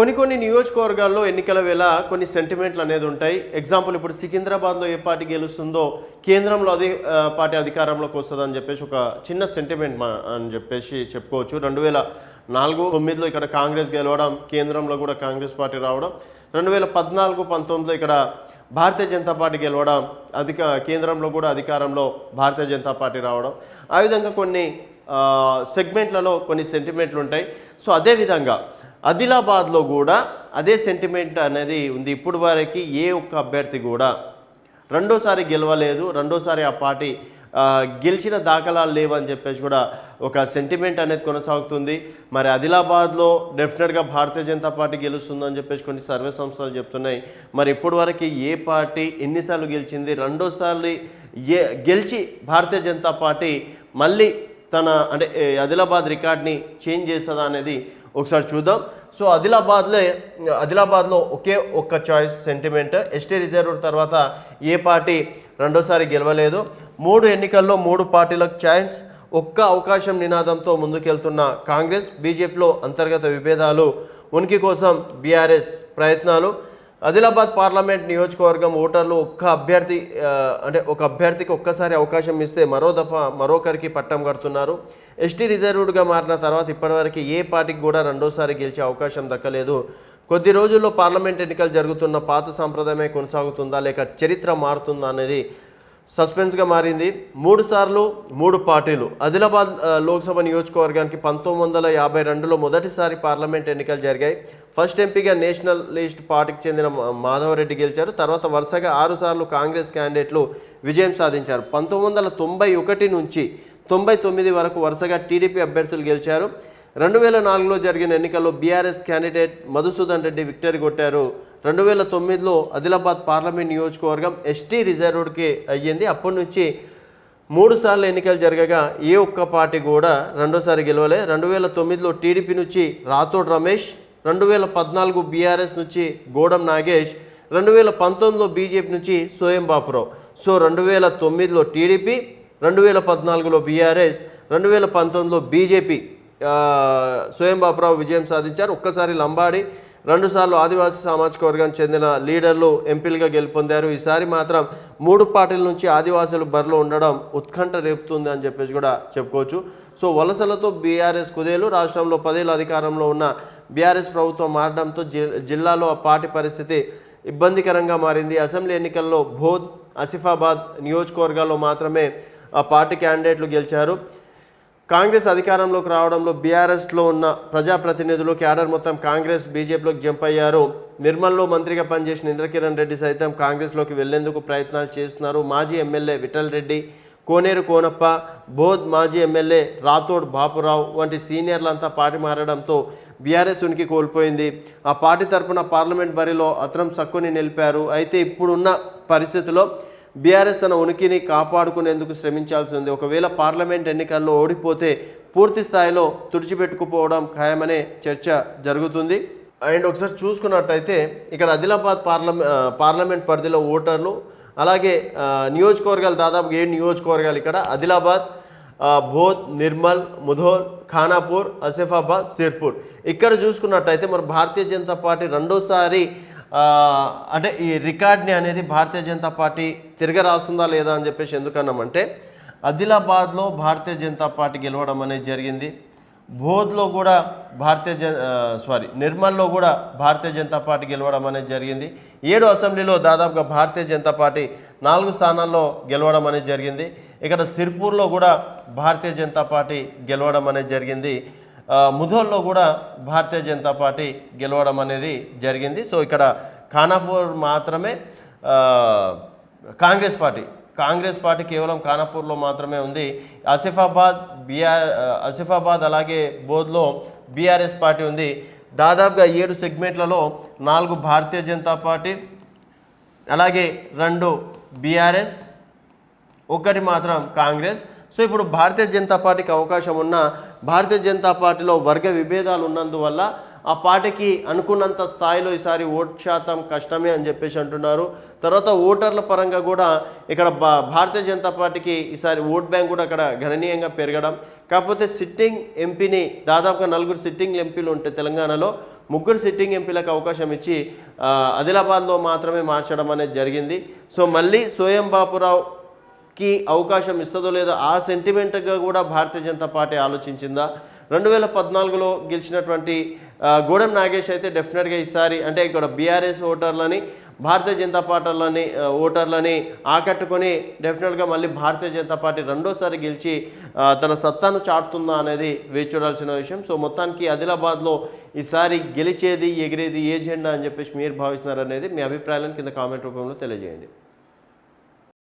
కొన్ని కొన్ని నియోజకవర్గాల్లో ఎన్నికల వేళ కొన్ని సెంటిమెంట్లు అనేది ఉంటాయి. ఎగ్జాంపుల్ ఇప్పుడు సికింద్రాబాద్లో ఏ పార్టీ గెలుస్తుందో కేంద్రంలో అదే పార్టీ అధికారంలోకి వస్తుందని చెప్పేసి ఒక చిన్న సెంటిమెంట్ మా అని చెప్పేసి చెప్పుకోవచ్చు. రెండు వేల నాలుగు తొమ్మిదిలో ఇక్కడ కాంగ్రెస్ గెలవడం కేంద్రంలో కూడా కాంగ్రెస్ పార్టీ రావడం. రెండు వేల పద్నాలుగు పంతొమ్మిదిలో ఇక్కడ భారతీయ జనతా పార్టీ గెలవడం అధిక కేంద్రంలో కూడా అధికారంలో భారతీయ జనతా పార్టీ రావడం. ఆ విధంగా కొన్ని సెగ్మెంట్లలో కొన్ని సెంటిమెంట్లు ఉంటాయి. సో అదేవిధంగా ఆదిలాబాద్లో కూడా అదే సెంటిమెంట్ అనేది ఉంది. ఇప్పుడు వరకు ఏ ఒక్క అభ్యర్థి కూడా రెండోసారి గెలవలేదు. రెండోసారి ఆ పార్టీ గెలిచిన దాఖలాలు లేవని చెప్పేసి కూడా ఒక సెంటిమెంట్ అనేది కొనసాగుతుంది. మరి ఆదిలాబాద్లో డెఫినెట్గా భారతీయ జనతా పార్టీ గెలుస్తుందని చెప్పేసి కొన్ని సర్వే సంస్థలు చెప్తున్నాయి. మరి ఇప్పటి వరకు ఏ పార్టీ ఎన్నిసార్లు గెలిచింది? రెండోసార్లు ఏ గెలిచి భారతీయ జనతా పార్టీ మళ్ళీ తన అంటే ఆదిలాబాద్ రికార్డ్ని చేంజ్ చేస్తుందా అనేది ఒకసారి చూద్దాం. సో ఆదిలాబాద్లే ఆదిలాబాద్లో ఒకే ఒక్క చాయిస్ సెంటిమెంట్ ఎస్టీ రిజర్వ్ తర్వాత ఏ పార్టీ రెండోసారి గెలవలేదు. మూడు ఎన్నికల్లో మూడు పార్టీలకు ఛాన్స్ ఒక్క అవకాశం నినాదంతో ముందుకెళ్తున్న కాంగ్రెస్ బీజేపీలో అంతర్గత విభేదాలు ఉనికి కోసం బీఆర్ఎస్ ప్రయత్నాలు. ఆదిలాబాద్ పార్లమెంట్ నియోజకవర్గం ఓటర్లు ఒక్క అభ్యర్థి అంటే ఒక అభ్యర్థికి ఒక్కసారి అవకాశం ఇస్తే మరో దఫా మరొకరికి పట్టం కడుతున్నారు. ఎస్టీ రిజర్వ్డ్గా మారిన తర్వాత ఇప్పటివరకు ఏ పార్టీకి కూడా రెండోసారి గెలిచే అవకాశం దక్కలేదు. కొద్ది రోజుల్లో పార్లమెంట్ ఎన్నికలు జరుగుతున్న పాత సాంప్రదాయమే కొనసాగుతుందా లేక చరిత్ర మారుతుందా అనేది సస్పెన్స్గా మారింది. మూడు సార్లు మూడు పార్టీలు. ఆదిలాబాద్ లోక్సభ నియోజకవర్గానికి పంతొమ్మిది వందల యాభై రెండులో మొదటిసారి పార్లమెంట్ ఎన్నికలు జరిగాయి. ఫస్ట్ ఎంపీగా నేషనలిస్ట్ పార్టీకి చెందిన మాధవరెడ్డి గెలిచారు. తర్వాత వరుసగా ఆరుసార్లు కాంగ్రెస్ క్యాండిడేట్లు విజయం సాధించారు. పంతొమ్మిది వందల తొంభై ఒకటి నుంచి తొంభై తొమ్మిది వరకు వరుసగా టీడీపీ అభ్యర్థులు గెలిచారు. రెండు వేల నాలుగులో జరిగిన ఎన్నికల్లో BRS candidate Madhusudan Reddy victory కొట్టారు. రెండు వేల తొమ్మిదిలో ఆదిలాబాద్ పార్లమెంట్ నియోజకవర్గం ఎస్టీ రిజర్వ్డ్కి అయ్యింది. అప్పటి నుంచి మూడు సార్లు ఎన్నికలు జరగగా ఏ ఒక్క పార్టీ కూడా రెండోసారి గెలవలే. రెండు వేల తొమ్మిదిలో టీడీపీ నుంచి రాథోడ్ రమేష్ రెండు వేల పద్నాలుగు బీఆర్ఎస్ నుంచి గోడం నాగేష్ రెండు వేల పంతొమ్మిదిలో బీజేపీ నుంచి సోయం బాపురావు. సో రెండు వేల తొమ్మిదిలో టీడీపీ రెండు వేల పద్నాలుగులో బీఆర్ఎస్ రెండు వేల పంతొమ్మిదిలో బీజేపీ. ఆ, స్వయం బాపురావు విజయం సాధించారు. ఒక్కసారి లంబాడి రెండుసార్లు ఆదివాసీ సామాజిక వర్గానికి చెందిన లీడర్లు ఎంపీలుగా గెలుపొందారు. ఈసారి మాత్రం మూడు పార్టీల నుంచి ఆదివాసులు బరిలో ఉండడం ఉత్కంఠ రేపుతుంది అని చెప్పేసి కూడా చెప్పుకోవచ్చు. సో వలసలతో బీఆర్ఎస్ కుదేలు రాష్ట్రంలో పదేళ్ళు అధికారంలో ఉన్న బీఆర్ఎస్ ప్రభుత్వం మారడంతో జిల్లాలో ఆ పార్టీ పరిస్థితి ఇబ్బందికరంగా మారింది. అసెంబ్లీ ఎన్నికల్లో బోధ్ ఆసిఫాబాద్ నియోజకవర్గాల్లో మాత్రమే ఆ పార్టీ క్యాండిడేట్లు గెలిచారు. కాంగ్రెస్ అధికారంలోకి రావడంలో బీఆర్ఎస్లో ఉన్న ప్రజాప్రతినిధులు క్యాడర్ మొత్తం కాంగ్రెస్ బీజేపీలోకి జంప్ అయ్యారు. నిర్మల్లో మంత్రిగా పనిచేసిన ఇంద్రకిరణ్ రెడ్డి సైతం కాంగ్రెస్లోకి వెళ్ళేందుకు ప్రయత్నాలు చేస్తున్నారు. మాజీ ఎమ్మెల్యే విఠల్ రెడ్డి కోనేరు కోనప్ప బోధ్ మాజీ ఎమ్మెల్యే రాథోడ్ బాపురావు వంటి సీనియర్లంతా పార్టీ మారడంతో బీఆర్ఎస్ ఉనికి కోల్పోయింది. ఆ పార్టీ తరపున పార్లమెంట్ బరిలో అత్రం సక్కుని నిలిపారు. అయితే ఇప్పుడున్న పరిస్థితిలో బీఆర్ఎస్ తన ఉనికిని కాపాడుకునేందుకు శ్రమించాల్సి ఉంది. ఒకవేళ పార్లమెంట్ ఎన్నికల్లో ఓడిపోతే పూర్తి స్థాయిలో తుడిచిపెట్టుకుపోవడం ఖాయమనే చర్చ జరుగుతుంది. అండ్ ఒకసారి చూసుకున్నట్టయితే ఇక్కడ ఆదిలాబాద్ పార్లమె పార్లమెంట్ పరిధిలో ఓటర్లు అలాగే నియోజకవర్గాలు దాదాపు ఏడు నియోజకవర్గాలు ఇక్కడ? ఆదిలాబాద్ బోధ్ నిర్మల్ ముధోల్ ఖానాపూర్ అసిఫాబాద్ సిర్పూర్. ఇక్కడ చూసుకున్నట్టయితే మరి భారతీయ జనతా పార్టీ రెండోసారి అంటే ఈ రికార్డ్ని అనేది భారతీయ జనతా పార్టీ తిరగరాస్తుందా లేదా అని చెప్పేసి ఎందుకన్నామంటే ఆదిలాబాద్లో భారతీయ జనతా పార్టీ గెలవడం అనేది జరిగింది. బోధ్లో కూడా భారతీయ జన సారీ నిర్మల్లో కూడా భారతీయ జనతా పార్టీ గెలవడం అనేది జరిగింది. ఏడు అసెంబ్లీలో దాదాపుగా భారతీయ జనతా పార్టీ నాలుగు స్థానాల్లో గెలవడం అనేది జరిగింది. ఇక్కడ సిర్పూర్లో కూడా భారతీయ జనతా పార్టీ గెలవడం అనేది జరిగింది. ముధోల్లో కూడా భారతీయ జనతా పార్టీ గెలవడం అనేది జరిగింది. సో ఇక్కడ ఖానాపూర్ మాత్రమే కాంగ్రెస్ పార్టీ కాంగ్రెస్ పార్టీ కేవలం ఖానాపూర్లో మాత్రమే ఉంది. ఆసిఫాబాద్ బీఆర్ ఆసిఫాబాద్ అలాగే బోధ్లో బీఆర్ఎస్ పార్టీ ఉంది. దాదాపుగా ఏడు సెగ్మెంట్లలో నాలుగు భారతీయ జనతా పార్టీ అలాగే రెండు బీఆర్ఎస్ ఒకటి మాత్రం కాంగ్రెస్. సో ఇప్పుడు భారతీయ జనతా పార్టీకి అవకాశం ఉన్న భారతీయ జనతా పార్టీలో వర్గ విభేదాలు ఉన్నందువల్ల ఆ పార్టీకి అనుకున్నంత స్థాయిలో ఈసారి ఓట్ శాతం కష్టమే అని చెప్పేసి అంటున్నారు. తర్వాత ఓటర్ల పరంగా కూడా ఇక్కడ భా- భారతీయ జనతా పార్టీకి ఈసారి ఓట్ బ్యాంక్ కూడా అక్కడ గణనీయంగా పెరగడం. కాకపోతే సిట్టింగ్ ఎంపీని దాదాపుగా నలుగురు సిట్టింగ్ ఎంపీలు ఉంటే తెలంగాణలో ముగ్గురు సిట్టింగ్ ఎంపీలకు అవకాశం ఇచ్చి ఆదిలాబాద్లో మాత్రమే మార్చడం అనేది జరిగింది. సో మళ్ళీ సోయం బాపురావు కి అవకాశం ఇస్తుందో లేదో ఆ సెంటిమెంట్గా కూడా భారతీయ జనతా పార్టీ ఆలోచించిందా? రెండు వేల పద్నాలుగులో గెలిచినటువంటి గూడెం నాగేష్ అయితే డెఫినెట్గా ఈసారి అంటే ఇక్కడ బీఆర్ఎస్ ఓటర్లని భారతీయ జనతా పార్టీలని ఓటర్లని ఆకట్టుకొని డెఫినెట్గా మళ్ళీ భారతీయ జనతా పార్టీ రెండోసారి గెలిచి తన సత్తాను చాటుతుందా అనేది వేచి చూడాల్సిన విషయం. సో మొత్తానికి ఆదిలాబాద్లో ఈసారి గెలిచేది ఎగిరేది ఏ జెండా అని చెప్పేసి మీరు భావిస్తున్నారు అనేది మీ అభిప్రాయాలను కింద కామెంట్ రూపంలో తెలియజేయండి.